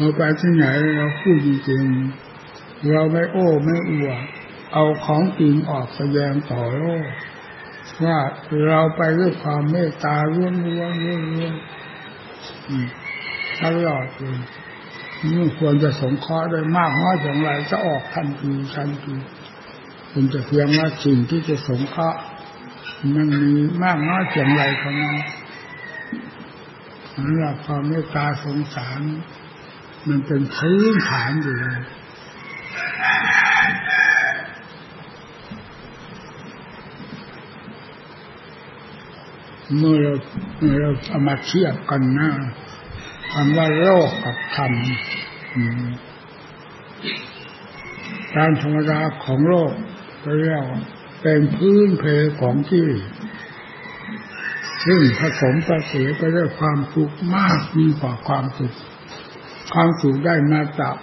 เราไปที่ไหนเราพูดจริงๆเราไม่โอ้ไม่อวดเอาของจริงออกแสดงต่อโลกว่าเราไปด้วยความเมตตาล้วนล้วนล้วนล้วนตลอดเลยนี่ควรจะสงเคราะห์ด้มากน้อยอย่างไรจะออกทันทีทันทีคุณจะเพียงว่าสิ่งที่จะสงเคราะห์มันมีมากน้อยอย่างไรเท่านั้นสำหรับความเมตตาสงสาร มันเป็นพื้นฐานอยู่เลยเมื่อเราเมื่อเราเอามาเทียบกันนะคำว่าโลกกับธรรมตามธรรมดาของโลกก็เรียกว่าเป็นพื้นเพของที่ซึ่งผสมประเสียไปด้วยความสุขมากมีกว่าความสุข ความสุขได้มาจาก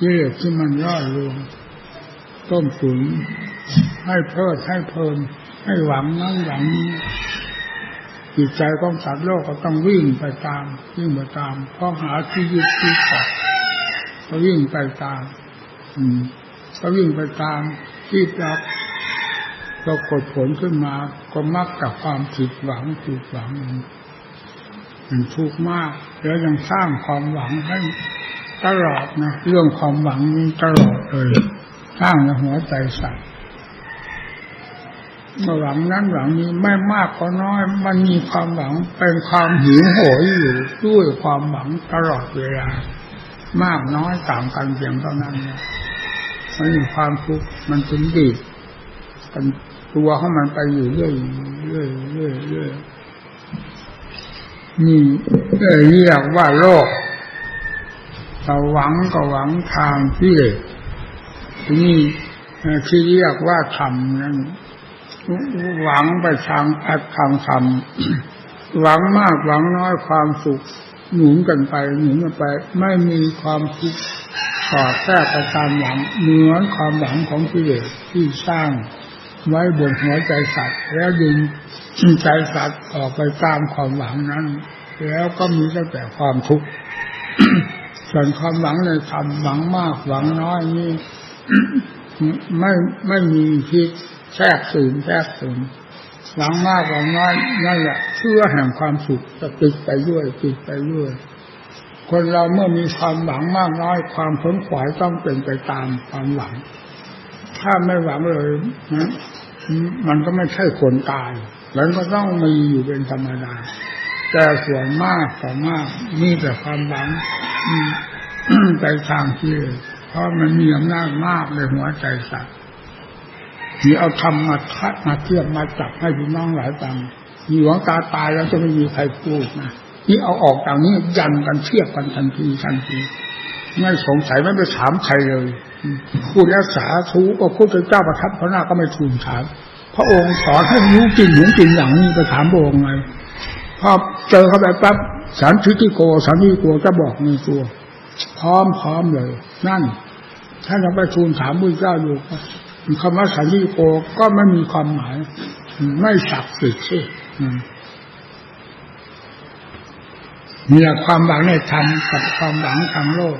เยื่อที่มันร่อรวงต้มตุ๋นให้เพิ่มให้เพิ่มให้หวังนั่งหวังนี้จิตใจของสัตว์โลกก็ต้องวิ่งไปตาม วิ่งไปตามเพราะหาที่ยึดที่เกาะก็วิ่งไปตาม อืมก็วิ่งไปตามที่จะปรากฏผลขึ้นมา ก็มักกับความผิดหวังผิดหวัง มันทุกข์มาก แล้วยังสร้างความหวังให้ตลอดนะเรื่องความหวังนี้ตลอดเลยสร้างในหัวใจสัตว์หวังนั้นหวังนี้ไม่มากก็น้อย มันมีความหวังเป็นความหิวโหยอยู่ด้วยความหวังตลอดเวลามากน้อยต่างกันเพียงเท่านั้นมันมีความทุกข์มันเป็นดีดกันตัวของมันไปอยู่เรื่อยเรื่อยเรื่อยเรื่อย นี่เรียกว่าโลกเราหวังก็หวังทางที่เลนี่ที่เรียกว่าธรรมนั้นหวังไปทางอัดทางธรรมหวังมากหวังน้อยความสุขหนุนกันไปหนุนกันไป ไม่มีความทุกข์สอดแทรกไปตามหวังเหมือนความหวังของกิเลสที่สร้าง ไว้บนหัวใจสัตว์ แล้วดึงใจสัตว์ออกไปตามความหวังนั้น แล้วก็มีตั้งแต่ความทุกข์ส่วนความหวังในธรรมหวังมากหวังน้อยนี่ไม่ไม่มีพิษแทรกซึมแทรกซึมหวังมากหวังน้อยนั่นแหละเพื่อแห่งความสุขจะติดไปด้วยติดไปด้วยคนเราเมื่อมีความหวังมากน้อย ความผลขวายต้องเป็นไปตามความหวัง ถ้าไม่หวังเลยนะมันก็ไม่ใช่คนตายมันก็ต้องมีอยู่เป็นธรรมดา แต่ส่วนมากแต่มากมีแต่ความหวังใจทางที่เพราะมันมีอำนาจมากในหัวใจสัตว์มีเอาทำมาทัดมาเทียบมาจับให้พี่น้องหลายตังมีหวังตาตายแล้วจะไม่มีใครพูดนะนี่เอาออกจากนี้ยันกันเทียบกันทันทีทันที ไม่สงสัยไม่ไปถามใครเลยพูดแล้วสาธุก็พูดถึงเจ้าประทับพระหน้าก็ไม่ทูลถาม พระองค์สอนให้รู้จริงเห็นจริงอย่างนี้ไปถามพระองค์ไงพอเจอเขาแบบปั๊บสันทิฏฐิโกสันทิฏฐิโกจะบอกในตัว พร้อมพร้อมเลย นั่นถ้าเราไปทูลถามพระเจ้าอยู่คำว่าสันติโกก็ไม่มีความหมาย ไม่ศักดิ์สิทธิ์ใช่มีความหวังในธรรมกับความหวังทางโลก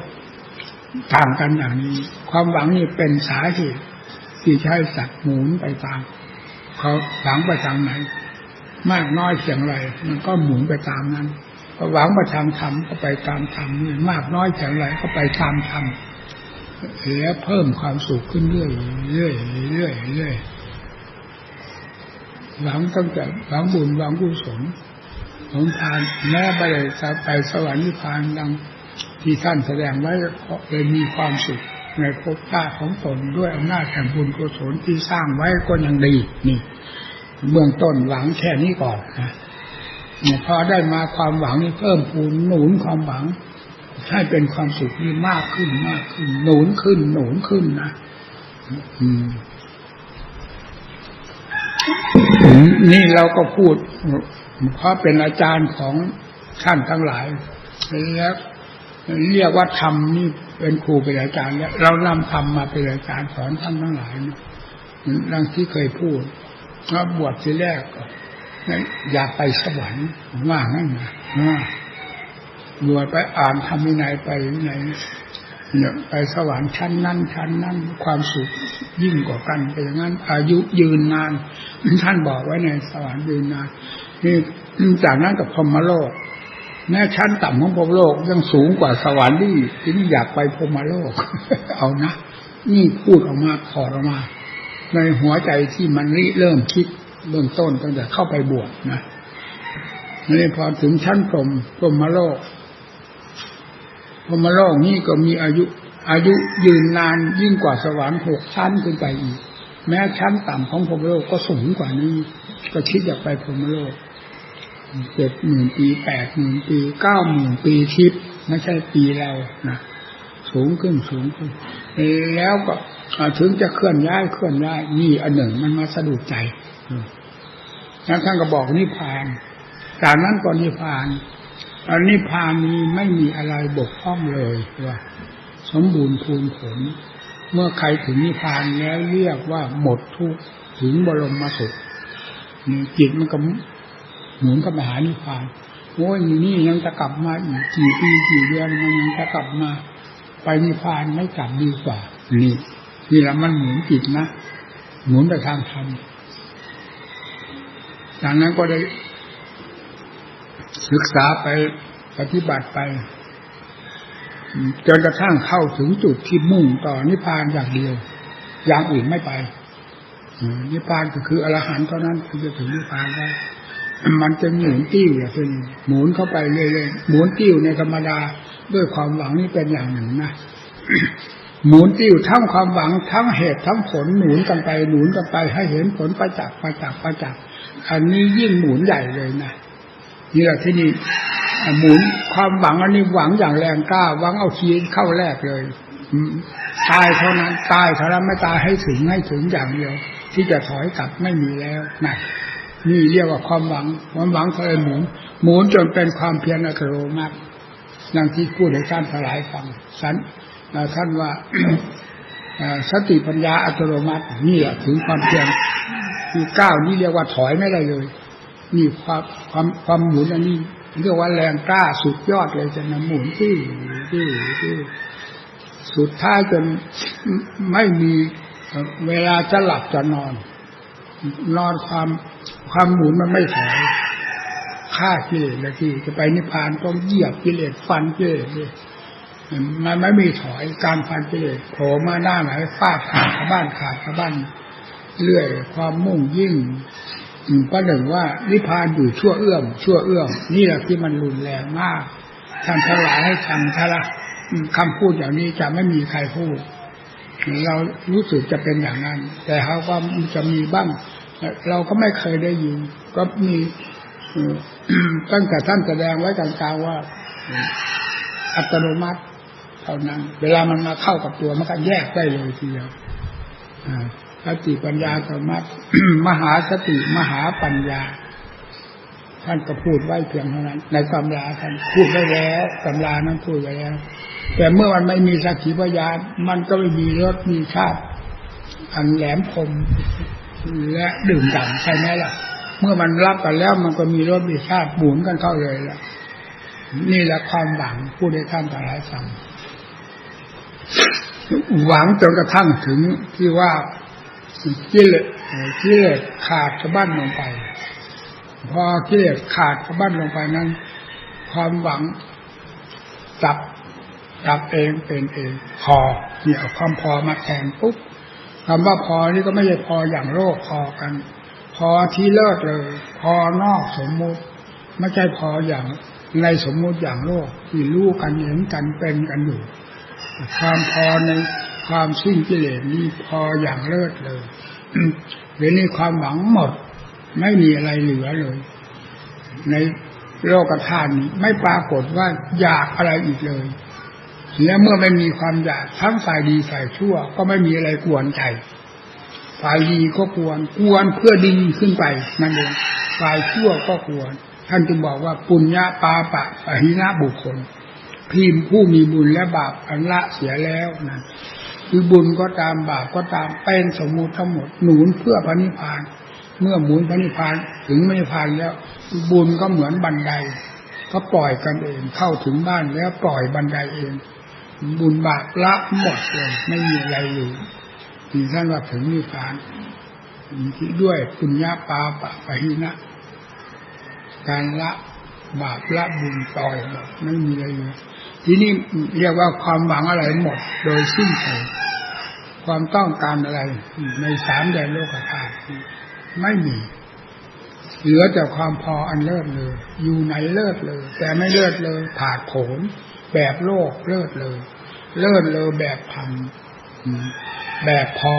ต่างกันอย่างนี้ ความหวังนี่เป็นสาเหตุที่ใช้สัตว์หมุนไปตามเขาหวังไปทางไหน มากน้อยเสียงไรมันก็หมุนไปตามนั้นหวังไปทางธรรมก็ไปตามธรรมนี่มากน้อยเสียงไรก็ไปตามธรรมแล้วเพิ่มความสุขขึ้นเรื่อยเรื่อยเรื่อยเรื่อยหวังตั้งแต่หวังบุญหวังกุศลของทานแม้ไปจะไปสวรรค์นิพพานดัง ที่ท่านแสดงไว้เลยมีความสุขในภพชาติของตนด้วยอำนาจแห่งบุญกุศลที่สร้างไว้ก็ยังดีนี่เบื้องต้นหวังแค่นี้ก่อนนะพอได้มาความหวังนี่เพิ่มพูนหนุนความหวังให้เป็นความสุขที่มากขึ้นมากขึ้น หนุนขึ้น หนุนขึ้นนะนี่เราก็พูดเพราะเป็นอาจารย์ของท่านทั้งหลายแล้ว เรียกว่าธรรมนี่เป็นครูเป็นอาจารย์แล้วเรานำธรรมมาเป็นอาจารย์สอนท่านทั้งหลายดังที่เคยพูดว่าบวชทีแรกอยากไปสวรรค์ว่างั้นนะบวชไปอ่านทำวินัยไปวินัยเนี่ยไปสวรรค์ชั้นนั้นชั้นนั้นความสุขยิ่งกว่ากันไปอย่างนั้น อายุยืนนานท่านบอกไว้ในสวรรค์ยืนนานนี่จากนั้นกับพรมโลก แม้ชั้นต่ำของพรมโลกยังสูงกว่าสวรรค์นี่ที่นี่อยากไปพรมโลก เอานะนี่พูดออกมาถอออกมา ในหัวใจที่มันริเริ่มคิดเบื้องต้นตั้งแต่เข้าไปบวชนะนี่พอถึงชั้นพรมพรมโลกพรมโลกนี่ก็มีอายุ อายุยืนนานยิ่งกว่าสวรรค์หกชั้นขึ้นไปอีก แม้ชั้นต่ำของพรมโลกก็สูงกว่านี้ ก็คิดอยากไปพรมโลก เจ็ดหมื่นปีแปดหมื่นปีเก้าหมื่นปีทิพย์ไม่ใช่ปีเรานะสูงขึ้นสูงขึ้น แล้วก็ถึงจะเคลื่อนย้ายเคลื่อนย้ายนี่อันหนึ่งมันมาสะดุดใจแล้วท่านก็บอกนิพพาน จากนั้นก็นิพพานอันนิพพานนี้ไม่มีอะไรบกพร่องเลยว่าสมบูรณ์พูนผล เมื่อใครถึงนิพพานแล้วเรียกว่าหมดทุกถึงบรมสุขจิตมันก็ หมุนกับมหานิพพานโอ้ยนี่ยังจะกลับมาอีกกี่ปีกี่เดือนมันยังจะกลับมา ไปนิพพานไม่กลับดีกว่า นี่นี่แหละมันหมุนจิตนะหมุนไปทางธรรมจากนั้นก็ได้ ศึกษาไปปฏิบัติไปจนกระทั่งเข้าถึงจุดที่มุ่งต่อนิพพานอย่างเดียว อย่างอื่นไม่ไปนิพพานก็คืออรหันต์เท่านั้นที่จะถึงนิพพานได้ มันจะหมุนติ้วอย่างนี้หมุนเข้าไปเรื่อยๆหมุนติ้วในธรรมดาด้วยความหวังนี่เป็นอย่างหนึ่งนะหมุนติ้วทั้งความหวังทั้งเหตุทั้งผลหมุนกันไปหมุนกันไปให้เห็นผลประจักษ์ประจักษ์ประจักษ์อันนี้ยิ่งหมุนใหญ่เลยนะนี่แหละที่นี่หมุนความหวังอันนี้หวังอย่างแรงกล้าหวังเอาชีวิตเข้าแรกเลยตายเท่านั้นตายเท่านั้นไม่ตายให้ถึงให้ถึงอย่างเดียว ที่จะถอยกลับไม่มีแล้วนะ นี่เรียกว่าความหวังความหวังเคยหมุนหมุนจนเป็นความเพียรอัตโนมัติอย่างที่พูดให้ท่านทลายฟังสันท่านว่าสติปัญญาอัตโนมัตินี่แหละถึงความเพียรคือก้าวนี้เรียกว่าถอยไม่ได้เลย นี่ความความความหมุนอันนี้เรียกว่าแรงกล้าสุดยอดเลยจะนำหมุนที่ที่ที่สุดท้ายจนไม่มีเวลาจะหลับจะนอน นอนความ ความหมุนมันไม่ถอยฆ่ากิเลสเลยที่จะไปนิพพานต้องเหยียบกิเลสฟันกิเลสมันไม่มีถอยการฟันกิเลสโผล่มาหน้าไหนฟาดขาดบ้านขาดบ้านเรื่อยความมุ่งยิ่งก็หนึ่งว่านิพพานอยู่ชั่วเอื้อมชั่วเอื้อมนี่แหละที่มันรุนแรงมากท่านทั้งหลายให้ทำทละคำพูดอย่างนี้จะไม่มีใครพูด เรารู้สึกจะเป็นอย่างนั้น แต่เขาก็จะมีบ้าง เราก็ไม่เคยได้ยิน ก็มีตั้งแต่ท่านแสดงไว้กลางๆว่า อัตโนมัติเท่านั้น เวลามันมาเข้ากับตัวมันก็แยกได้เลยทีเดียวสติปัญญาสมัติมหาสติมหาปัญญา ท่านก็พูดไว้เพียงเท่านั้น ในตำราท่านพูดไว้แล้วตำรานั้นพูดไว้แล้ว แต่เมื่อมันไม่มีสักขีพยานมันก็ไม่มีรสมีชาติอันแหลมคม และดื่มด่ำใช่ไหมล่ะ เมื่อมันรับกันแล้วมันก็มีรสมีชาติหมุนกันเข้าเลยล่ะ นี่แหละความหวังผู้ได้ท่านทั้งหลายสั่งหวังจนกระทั่งถึงที่ว่ากิเลสกิเลสขาดสะบั้นลงไป พอกิเลสขาดสะบั้นลงไปนั้น ความหวังจับจับเองเป็นเองพอเนี่ยเอความพอมาแทนปุ๊บ คำว่าพอนี่ก็ไม่ใช่พออย่างโลกพอกัน พอที่เลิศเลย พอนอกสมมุติ ไม่ใช่พออย่างในสมมุติอย่างโลกที่รู้กันเห็นกันเป็นกันอยู่ ความพอในความสิ้นกิเลสนี้พออย่างเลิศเลยเดี๋ยวนี้ความหวังหมด ไม่มีอะไรเหลือเลย ในโลกธาตุนี้ไม่ปรากฏว่าอยากอะไรอีกเลย และเมื่อไม่มีความอยากทั้งฝ่ายดีฝ่ายชั่ว ก็ไม่มีอะไรกวนใจฝ่ายดีก็กวนกวนเพื่อดีขึ้นไปนั่นเองฝ่ายชั่วก็กวนท่านจึงบอกว่าปุญญาปาปะอหินะบุคคล พิมผู้มีบุญและบาปอันละเสียแล้วนะคือบุญก็ตามบาปก็ตามเป็นสมมุติทั้งหมดหนุนเพื่อพระนิพพาน เมื่อหมุนพระนิพพานถึงไม่นิพพานแล้ว บุญก็เหมือนบันได ก็ปล่อยกันเองเข้าถึงบ้านแล้วปล่อยบันไดเอง บุญบาปละหมดเลยไม่มีอะไรอยู่ที่ท่านว่าถึงนิพพานที่ด้วยปุญญาปาปะปะหินะ การละบาปละบุญปล่อยหมดไม่มีอะไรเลยทีนี้เรียกว่าความหวังอะไรหมด โดยสิ้นเชิงความต้องการอะไร ในสามแดนโลกธาตุไม่มี เหลือแต่ความพออันเลิศเลย อยู่ไหนเลิศเลย แต่ไม่เลิศเลยผาดโผน แบบโลกเลิศเลย เลิศเลยแบบธรรมแบบพอ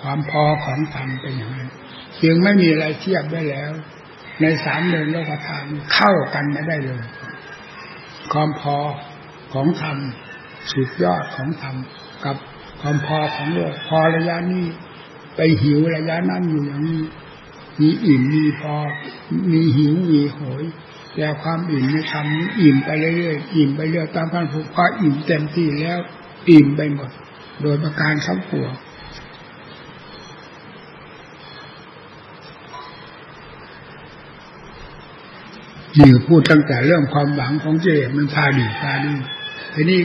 ความพอของธรรมเป็นอย่างนั้นจึงไม่มีอะไรเทียบได้แล้ว ในสามเดือนโลกธาตุเข้ากันไม่ได้เลย ความพอของธรรมสุดยอดของธรรมกับความพอของโลกพอระยะนี้ไปหิวระยะนั้นอยู่อย่างนี้มีอิ่มมีพอ มีหิวมีโหย แต่ความอิ่มในธรรมนี้อิ่มไปเรื่อยๆอิ่มไปเรื่อยตามพันผูกพออิ่มเต็มที่แล้วอิ่มไปหมด โดยประการทั้งปวงนี่พูดตั้งแต่เรื่องความหวังของกิเลสมันพาดีพาดีทีนี้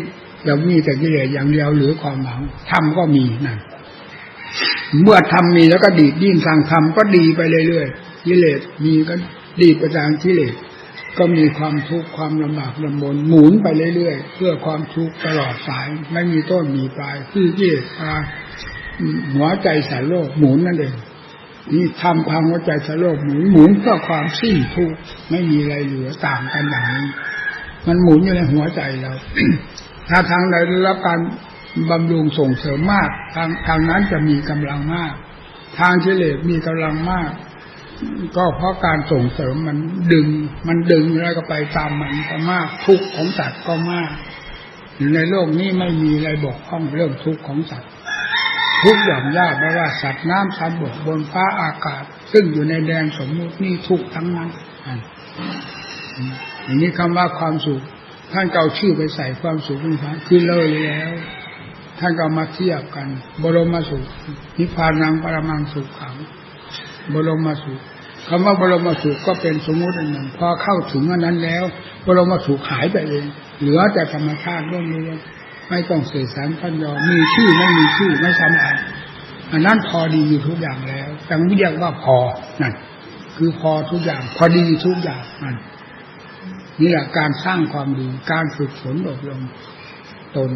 เรามีแต่กิเลสอย่างเดียวหรือความหวังทำก็มีนั่นเมื่อทำมีแล้วก็ดีดยิ่งทางทำก็ดีไปเรื่อยๆกิเลสมีก็ดีไปทางกิเลส ก็มีความทุกข์ความลำบากลำบนหมุนไปเรื่อยๆ เพื่อความทุกข์ตลอดสาย ไม่มีต้นมีปลายคือกิเลสพาหัวใจสายโลกหมุนนั่นเองนี่ทำพังหัวใจสโลกหมุนหมุนเพื่อความสิ้นทุกข์ไม่มีอะไรเหลือต่างกันอย่างนี้มันหมุนอยู่ในหัวใจเราถ้าทางใดได้รับการบำรุงส่งเสริมมาก ทางทางนั้นจะมีกำลังมาก ทางเฉลยมีกำลังมาก ก็เพราะการส่งเสริมมันดึง มันดึงแล้วก็ไปตามมันก็มากทุกข์ของสัตว์ก็มากในโลกนี้ไม่มีอะไรบอกข้องเรื่องทุกข์ของสัตว์ ทุกอย่างยากไม่ว่าสัตว์น้ำสัตว์บกบนฟ้าอากาศ ซึ่งอยู่ในแดนสมมุตินี่ทุกทั้งนั้นอย่างนี้คำว่าความสุขท่านเก่าชื่อไปใส่ความสุขนิพพานคือเลยแล้ว ท่านก็มาเทียบกัน บรมสุขนิพพานังปรมังสุขขัง บรมสุขคำว่าบรมสุขก็เป็นสมมุติอันหนึ่งพอเข้าถึงอันนั้นแล้ว บรมสุขหายไปเอง เหลือแต่ธรรมชาติร่วมๆไม่ต้องเสกสรรพันยอมีชื่อไม่มีชื่อไม่สำคัญอันนั้นพอดีอยู่ทุกอย่างแล้วแต่ไม่เรียกว่าพอนั่นคือพอทุกอย่าง พอดีทุกอย่างนั่นนี่แหละการสร้างความดี การฝึกฝนอบรมตน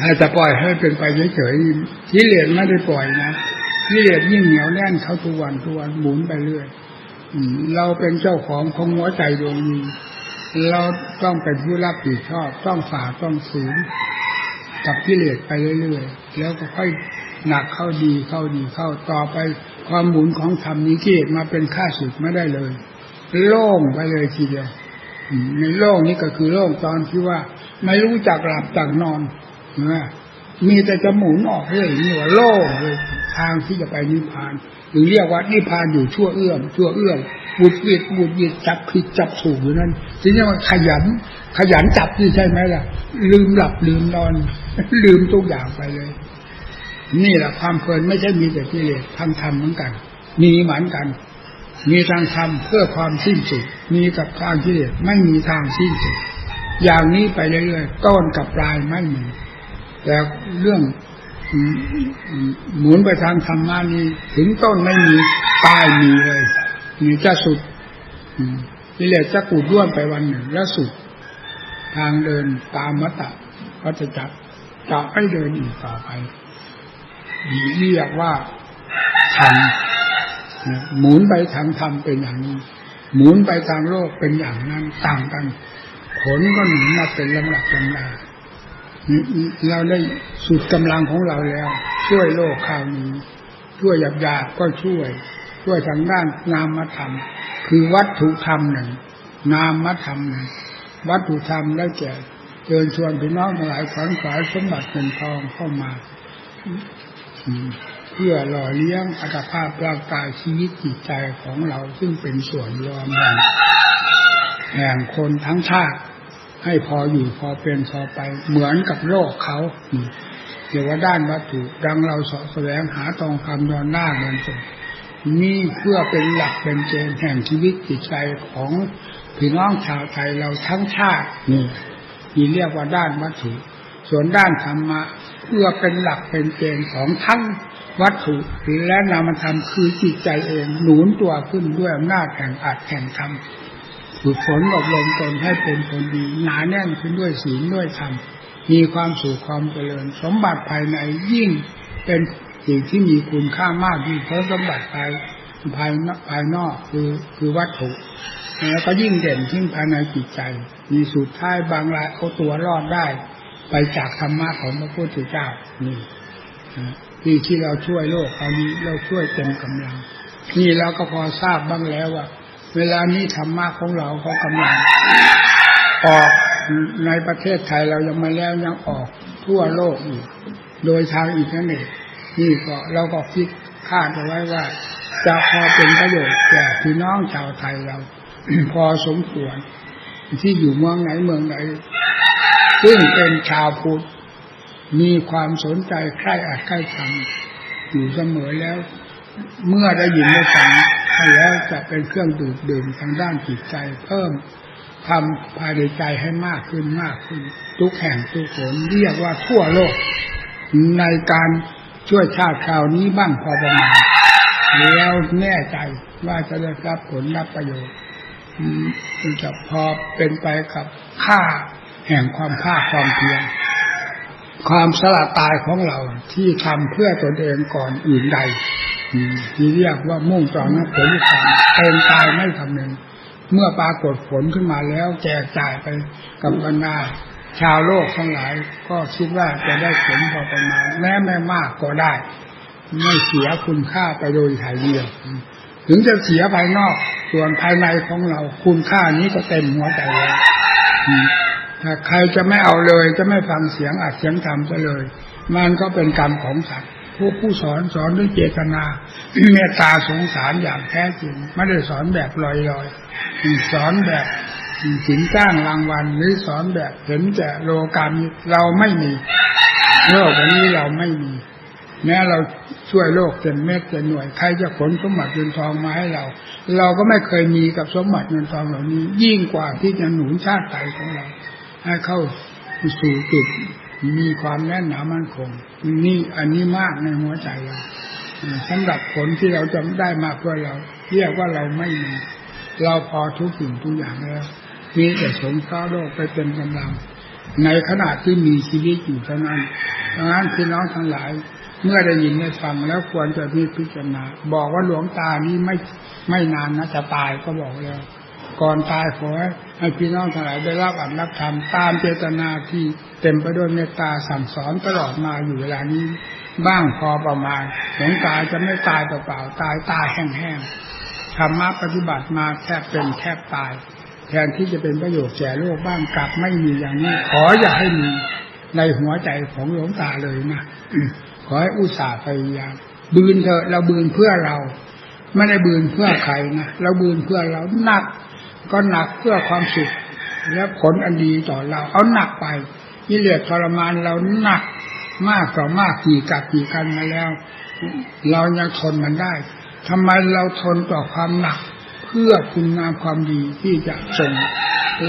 ถ้าจะปล่อยให้เป็นไปเฉยๆที่เลนไม่ได้ปล่อยนะ ที่เลนยิ่งเหนียวแน่นเขาทุกวันทุกวันหมุนไปเรื่อยเราเป็นเจ้าของของหัวใจดวงนี้ เราต้องเป็นผู้รับผิดชอบ ต้องฝ่าต้องฝืนกับกิเลสไปเรื่อยๆ แล้วก็ค่อยหนักเข้าดีเข้าดีเข้าต่อไปความหมุนของธรรมนี้กิเลสมาเป็นข้าศึกไม่ได้เลย โล่งไปเลยทีเดียวในโล่งนี้ก็คือโล่งตอนที่ว่า ไม่รู้จักหลับจักนอนนะมีแต่จะหมุนออกเรื่อยนี่ว่าโล่งเลย ทางที่จะไปนิพพานหรือเรียกว่านิพพานอยู่ชั่วเอื้อมชั่วเอื้อมบุดวิดบุดวิดจับผิดจับถูกอยู่นั่นทีนี้มันขยัน ขยันจับนี่ใช่ไหมล่ะ ลืมหลับลืมนอน ลืมทุกอย่างไปเลย นี่แหละความเพลินไม่ใช่มีแต่กิเลสทางธรรมเหมือนกัน มีเหมือนกัน มีทางธรรมเพื่อความสิ้นสุด มีกับทางกิเลสไม่มีทางสิ้นสุดอย่างนี้ไปเรื่อยๆต้นกับปลายไม่มีแต่เรื่อง หมุนไปทางธรรมะนี้ถึงต้นไม่มีปลายมีเลยมีจะสุดกิเลสจะกูดร่วนไปวันหนึ่งแล้วสุด ทางเดินตามมัตตะก็จะจับจะไม่เดินอีกต่อไปเรียกว่าธรรมหมุนไปทางธรรมเป็นอย่างนี้ หมุนไปทางโลกเป็นอย่างนั้นต่างกัน ผลก็หนุนมาเป็นลำดับลำดา เราได้สุดกำลังของเราแล้ว ช่วยโลกข่าวนี้ ช่วยหยาบยาก็ช่วย ช่วยทางด้านนามธรรม คือวัตถุธรรมหนึ่งนามธรรมหนึ่งวัตถุธรรมได้แก่เชิญชวนพี่น้องหลายขวัญขวายสมบัติเงินทองเข้ามาเพื่อหล่อเลี้ยงอัตภาพร่างกายชีวิตจิตใจของเราซึ่งเป็นส่วนรวมแห่งคนทั้งชาติ ให้พออยู่พอเป็นพอไป เหมือนกับโลกเขาเกี่ยวกับด้านวัตถุดังเราสอแสวงหาทองคำนอนหน้าเงินสดนี่เพื่อเป็นหลักเป็นเกณฑ์แห่งชีวิตจิตใจของพี่น้องชาวไทยเราทั้งชาตินี่นี่เรียกว่าด้านวัตถุ ส่วนด้านธรรมะเพื่อเป็นหลักเป็นเกณฑ์ของทั้งวัตถุและนามธรรมคือจิตใจเองหนุนตัวขึ้นด้วยอำนาจแห่งอัดแห่งธรรม ฝึกฝนอบรมตนให้เป็นคนดีหนาแน่นขึ้นด้วยศีลด้วยธรรมมีความสุขความเจริญ สมบัติภายในยิ่งเป็นสิ่งที่มีคุณค่ามากยิ่งเพราะสมบัติภายภายนอกภายนอกคือคือวัตถุแล้วก็ยิ่งเด่นขึ้นภายในจิตใจ มีสุดท้ายบางรายเอาตัวรอดได้ ไปจากธรรมะของพระพุทธเจ้านี่ที่ที่เราช่วยโลกตอนนี้เราช่วยเต็มกำลัง นี่เราก็พอทราบบ้างแล้วว่า เวลานี้ธรรมะของเราเขากำลังออกในประเทศไทยเรายังไม่แล้วยังออกทั่วโลกอีกโดยทางอินเทอร์เน็ตนี่ก็เราก็คิดคาดเอาไว้ว่า จะพอเป็นประโยชน์แก่พี่น้องชาวไทยเรา พอสมควร ที่อยู่เมืองไหนเมืองไหน ซึ่งเป็นชาวพุทธมีความสนใจใคร่อัดใคร่ทำอยู่เสมอแล้ว เมื่อได้ยินได้ฟัง แล้วจะเป็นเครื่องดื่มดื่มทางด้านจิตใจ เพิ่มทำภายในใจให้มากขึ้นมากขึ้น ทุกแห่งทุกผลเรียกว่าทั่วโลก ในการช่วยชาติคราวนี้บ้างพอประมาณแล้วแน่ใจว่าจะได้รับผลรับประโยชน์จะพอเป็นไปกับค่าแห่งความภาความเพียรความสละตายของเราที่ทำเพื่อตนเองก่อนอื่นใด ที่เรียกว่ามุ่งต่อนักผลที่ทำเป็นตายไม่คำนึงเมื่อปรากฏผลขึ้นมาแล้วแจกจ่ายไปกับบรรดาชาวโลกทั้งหลาย ก็คิดว่าจะได้ผลพอประมาณแม้ไม่มากก็ได้ ไม่เสียคุณค่าไปโดยถ่ายเดียว ถึงจะเสียภายนอกส่วนภายในของเราคุณค่านี้ก็เต็มหัวใจแล้วถ้าใครจะไม่เอาเลยจะไม่ฟังเสียงอัดเสียงธรรมจะเลย มันก็เป็นกรรมของสัตว์ ผู้ผู้สอนสอนด้วยเจตนาเมตตาสงสารอย่างแท้จริง ไม่ได้สอนแบบลอยๆสอนแบบสินจ้างรางวัลหรือสอนแบบเห็นแต่โลกามีเราไม่มีโลกวันนี้เราไม่มีแม้เราช่วยโลกเต็มเม็ดเต็มหน่วยใครจะขนสมบัติเงินทองมาให้เรา เราก็ไม่เคยมีกับสมบัติเงินทองเหล่านี้ ยิ่งกว่าที่จะหนุนชาติไทยของเราให้เข้าสู่จุด มีความแน่นหนามั่นคงนี่อันนี้มากในหัวใจเราสำหรับผลที่เราจะได้มาเพื่อเราเรียกว่าเราไม่มีเราพอทุกสิ่งทุกอย่างแล้วมีแต่สงเคราโลกไปเป็นกำลัง ในขณะที่มีชีวิตอยู่เท่านั้นดังนั้นพี่น้องทั้งหลาย เมื่อได้ยินได้ฟังแล้วควรจะมีพิจารณา บอกว่าหลวงตานี้ไม่ไม่นานนะจะตายก็บอกแล้ว ก่อนตายขอ ให้พี่น้องทั้งหลายได้รับอัตรับธรรมตามเจตนาที่เต็มไปด้วยเมตตาสั่งสอนตลอดมาอยู่เวลานี้บ้างพอประมาณหลวงตาจะไม่ตายเปล่าๆตายตายแห้งๆธรรมะปฏิบัติมาแทบเป็นแทบตาย แทนที่จะเป็นประโยชน์แก่โลกบ้างกลับไม่มีอย่างนี้ ขออย่าให้มีในหัวใจของหลวงตาเลยนะขอให้อุตส่าห์พยายามบืนเถอะเราบืนเพื่อเรา ไม่ได้บืนเพื่อใครนะเราบืนเพื่อเราหนัก ก็หนักเพื่อความสุขและผลอันดีต่อเรา เอาหนักไปยิ่เลอทรมานเราหนักมากต่อมากกี่กับกี่กันมาแล้ว เรายังทนมันได้ทำไมเราทนต่อความหนัก เพื่อคุณงามความดีที่จะส่ง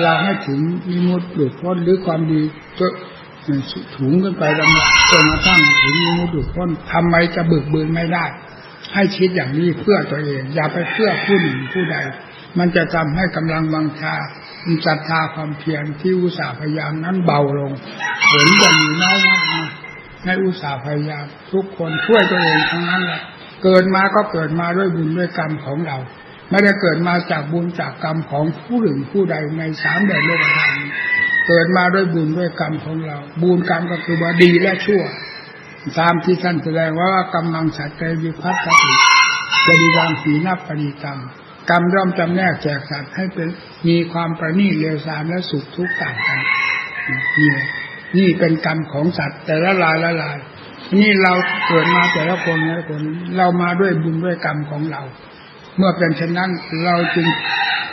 เราให้ถึงมิมุตหลุดพ้นหรือความดีจะถุงขึ้นไปลำดับจนกระทั่งถึงมิมุตหลุดพ้นทำไมจะบึกบืนไม่ได้ ให้คิดอย่างนี้เพื่อตัวเอง อย่าไปเพื่อผู้หนึ่งผู้ใด มันจะทำให้กำลังวังชาศรัทธาความเพียรที่อุตสาห์พยายามนั้นเบาลงผลจะมีน้อยมากในอุตสาห์พยายาม ทุกคนช่วยตัวเองทั้งนั้นแหละเกิดมาก็เกิดมาด้วยบุญด้วยกรรมของเรา ไม่ได้เกิดมาจากบุญจากกรรมของผู้หนึ่งผู้ใดในสามแดนโลกธรรมเกิดมาด้วยบุญด้วยกรรมของเรา บุญกรรมก็คือว่าดีและชั่ว ตามที่ท่านแสดงว่ากำลังสัตว์ใจวิพัฒน์จะดีวางสีนับปริกรรม กรรมย่อมจำแนกแจกสัตว์ให้เป็นมีความประณีตเลวทรามและสุขทุกข์ต่างกันนี่นี่เป็นกรรมของสัตว์ แต่ละลายละลายนี่เราเกิดมาแต่ละคนแต่ละคนเรามาด้วยบุญด้วยกรรมของเรา เมื่อเป็นเช่นนั้นเราจึง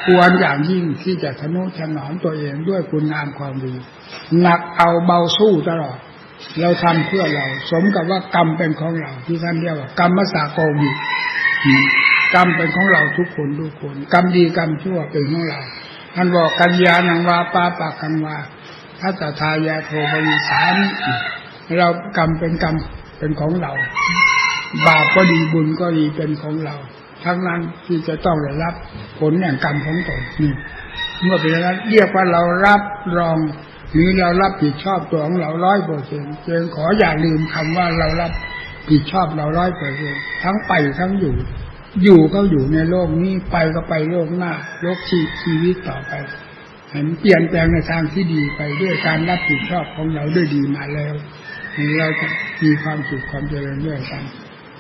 ควรอย่างยิ่งที่จะทนุถนอมตัวเองด้วยคุณงามความดีหนักเอาเบาสู้ตลอด เราทำเพื่อเรา สมกับว่ากรรมเป็นของเรา ที่ท่านเรียกว่ากรรมสาโกมี กรรมเป็นของเราทุกคนทุกคน กรรมดีกรรมชั่วเป็นของเราท่านบอกกัญญาณังวาปาปากังวาทัตตาทายาโทบริสามิเรากรรมเป็นกรรมเป็นของเรา บาปก็ดีบุญก็ดีเป็นของเรา ทั้งนั้นที่จะต้องได้รับ ผลแห่งกรรมของตนนี่เมื่อเป็นอย่างนั้นเรียกว่าเรารับรองหรือเรารับผิดชอบตัวของเราร้อยเปอร์เซ็นต์จึงขออย่าลืมคำว่าเรารับผิดชอบเราร้อยเปอร์เซ็นต์ทั้งไปทั้งอยู่ อยู่ก็อยู่ในโลกนี้ไปก็ไปโลกหน้าโลกชีชีวิตต่อไปเห็นเปลี่ยนแปลงในทางที่ดีไปด้วยการรับผิดชอบของเราด้วยดีมาแล้วเราจะมีความสุขความเจริญด้วยกัน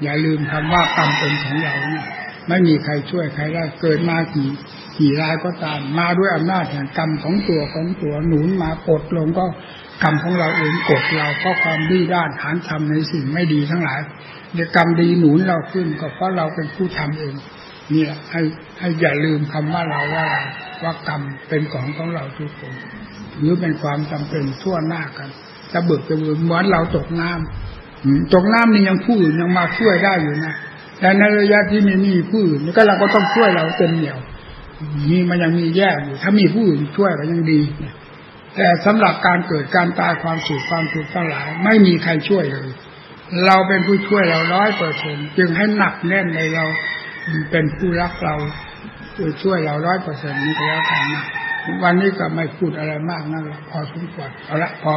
อย่าลืมคำว่ากรรมเป็นของเราเนี่ยไม่มีใครช่วยใครได้เกิดมากี่กี่รายก็ตาม มาด้วยอำนาจแห่งกรรมของตัวของตัวหนุนมากดลงก็กรรมของเราเองกดเราเพราะความดื้อด้านหานทำในสิ่งไม่ดีทั้งหลาย เดี๋ยวกรรมดีหนุนเราขึ้นก็เพราะเราเป็นผู้ทำเองเนี่ยให้ให้อย่าลืมคำว่าเราว่าว่ากรรมเป็นของของเราทุกคนหรือเป็นความจำเป็นทั่วหน้ากันจะเบิกจะเบิกเหมือนเราตกน้ำอืมตกน้ำนี่ยังผู้อื่นยังมาช่วยได้อยู่นะแต่ในระยะที่ไม่มีผู้อื่นนี่ก็เราก็ต้องช่วยเราเต็มเหนี่ยวนี่มันยังมีแยกอยู่ ถ้ามีผู้อื่นช่วยก็ยังดีแต่สำหรับการเกิดการตายความสุขความทุกข์ทั้งหลายไม่มีใครช่วยเลย เราเป็นผู้ช่วยเราร้อยเปอร์เซ็นจึงให้หนักแน่นในเราเป็นผู้รักเราช่วยเราร้อยเปอร์เซ็นต์นี่ก็แล้วกันนะวันนี้ก็ไม่พูดอะไรมากนะพอสมควรเอาละพอ